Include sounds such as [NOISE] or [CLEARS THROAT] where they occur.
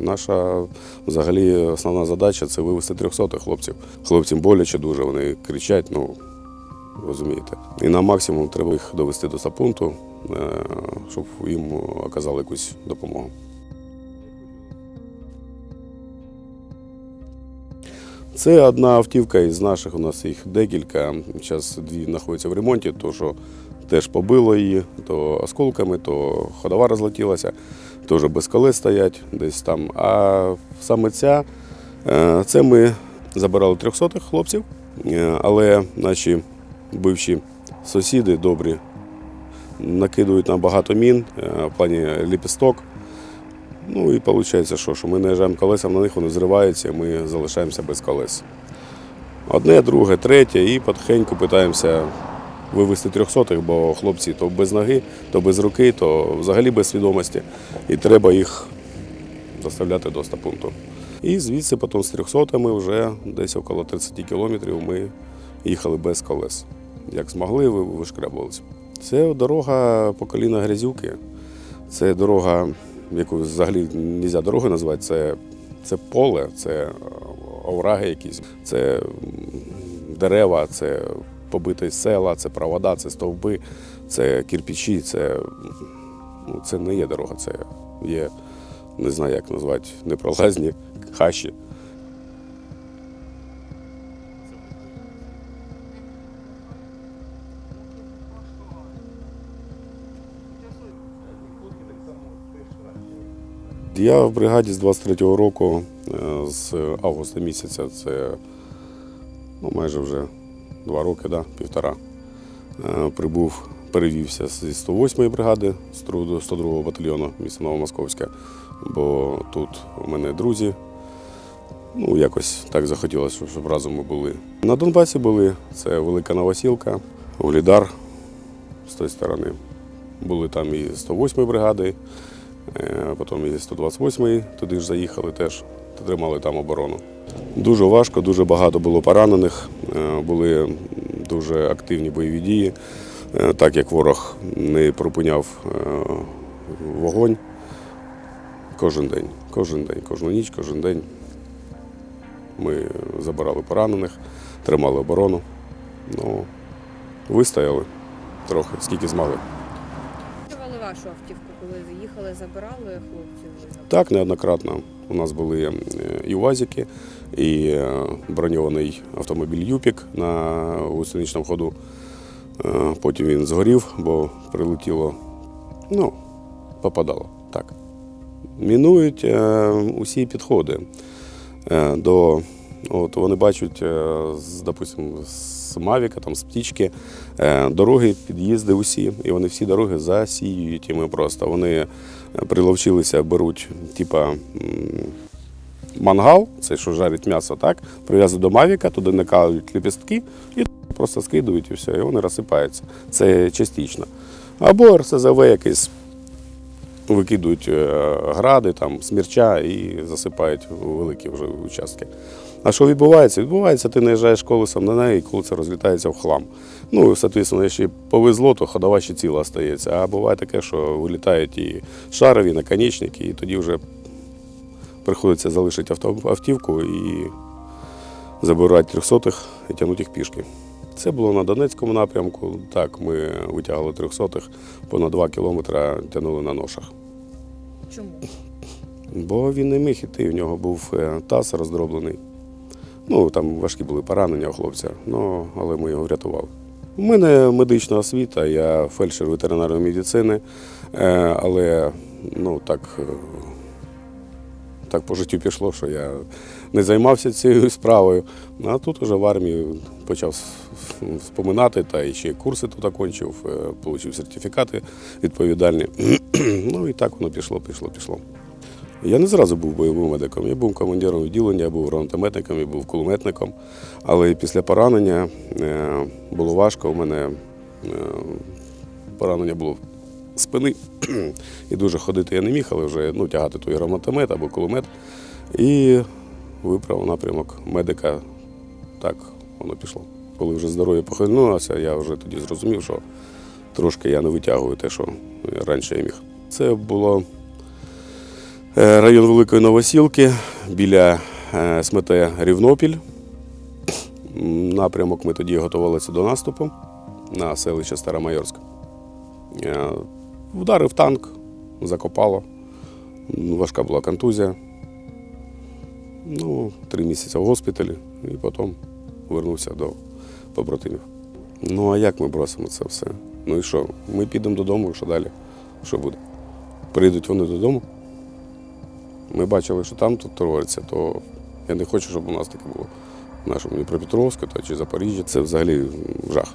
Наша взагалі основна задача це вивести 300 хлопців. Хлопцям боляче дуже, вони кричать, ну розумієте. І на максимум треба їх довести до стапункту, е, щоб їм оказали якусь допомогу. Це одна автівка із наших, у нас їх декілька. Зараз дві знаходяться в ремонті, то що теж побило її, то осколками, то ходова розлетілася, теж без колес стоять десь там. А саме ця, е, це ми забирали 300 хлопців, е, але наші бивші сусіди добрі накидують нам багато мін е, в плані ліпісток. Ну і виходить, що, що ми наїжджаємо колесом на них, вони зриваються, ми залишаємося без колес. Одне, друге, третє, і потихеньку питаємося вивести трьохсотих, бо хлопці то без ноги, то без руки, то взагалі без свідомості. І треба їх доставляти до стапункту. І звідси потім з трьохсотими вже десь около 30 кілометрів ми їхали без колес. Як змогли, ви- вишкрябувалися. Це дорога по коліна Грязюки. Це дорога, яку взагалі не можна дорогою назвати, це, це поле, це е, овраги якісь, це дерева, це побиті села, це провода, це стовби, це кирпичі, це, ну, це не є дорога, це є, не знаю, як назвати, непролазні хащі. Я в бригаді з 23-го року, е, з августа місяця, це ну, майже вже два роки, да, півтора. Е, Прибув, перевівся зі 108-ї бригади, з 102-го батальйону міста Новомосковська, бо тут у мене друзі. Ну, якось так захотілося, щоб- разом ми були. На Донбасі були, це Велика Новосілка, Углідар з тої сторони. Були там і 108-ї бригади, Потім і 128-й туди ж заїхали теж, тримали там оборону. Дуже важко, дуже багато було поранених, е, були дуже активні бойові дії, е, так як ворог не припиняв е, вогонь кожен день, кожен день, кожну ніч, кожен день. Ми забирали поранених, тримали оборону. Ну, вистояли трохи, скільки змогли. Вашу автівку, коли їхали, забирали хлопців? Так, неоднократно. У нас були е, і УАЗики, і е, броньований автомобіль Юпік на гусеничному ходу. Е, Потім він згорів, бо прилетіло, ну, попадало. Так. Мінують усі підходи. До, от вони бачать, е, з, з Мавіка, там, з птічки, е, дороги, під'їзди усі, і вони всі дороги засіюють. Ми просто вони е, приловчилися, беруть, типа. Мангал, це що жарить м'ясо, так, прив'язують до Мавіка, туди накалують ліпістки і просто скидують і все, і вони розсипаються. Це частично. Або РСЗВ якийсь викидують е, гради, там, смірча і засипають великі вже участки. А що відбувається? Відбувається, ти наїжджаєш колесом на неї, і колесо розлітається в хлам. Ну, соответственно, якщо повезло, то ходова ще ціла стається. А буває таке, що вилітають і шарові, і наконечники, і тоді вже приходиться залишити автівку і забирати трьохсотих і тягнути їх пішки. Це було на Донецькому напрямку. Так, ми витягали трьохсотих, понад 2 кілометри тягнули на ношах. Чому? Бо він не міг іти, у нього був е, таз роздроблений. Ну, там важкі були поранення у хлопця, ну, але ми його врятували. У мене медична освіта, я фельдшер ветеринарної медицини, е, але ну, так, е, так по життю пішло, що я не займався цією справою. А тут уже в армії почав с- вспоминати, та і ще курси тут окончив, е, отримав сертифікати відповідальні. [CLEARS THROAT] ну і так воно пішло, пішло, пішло. Я не зразу був бойовим медиком. Я був командиром відділення, я був гранатометником, я був кулеметником. Але після поранення е, було важко. У мене е, поранення було спини. [CLEARS THROAT] І дуже ходити я не міг, але вже ну, тягати той гранатомет або кулемет. І вибрав напрямок медика. Так воно пішло. Коли вже здоров'я похильнулося, я вже тоді зрозумів, що трошки я не витягую те, що раніше я міг. Це було Е, Район Великої Новосілки біля е, смете Рівнопіль. Напрямок ми тоді готувалися до наступу на селище Старомайорськ. Е, Вдарив танк, закопало. Важка була контузія. Ну, три місяці в госпіталі і потім вернувся до побратимів. Ну а як ми бросимо це все? Ну і що? Ми підемо додому, що далі? Що буде? Прийдуть вони додому. Ми бачили, що там тут твориться, то я не хочу, щоб у нас таке було в нашому Дніпропетровську чи Запоріжжі. Це взагалі жах.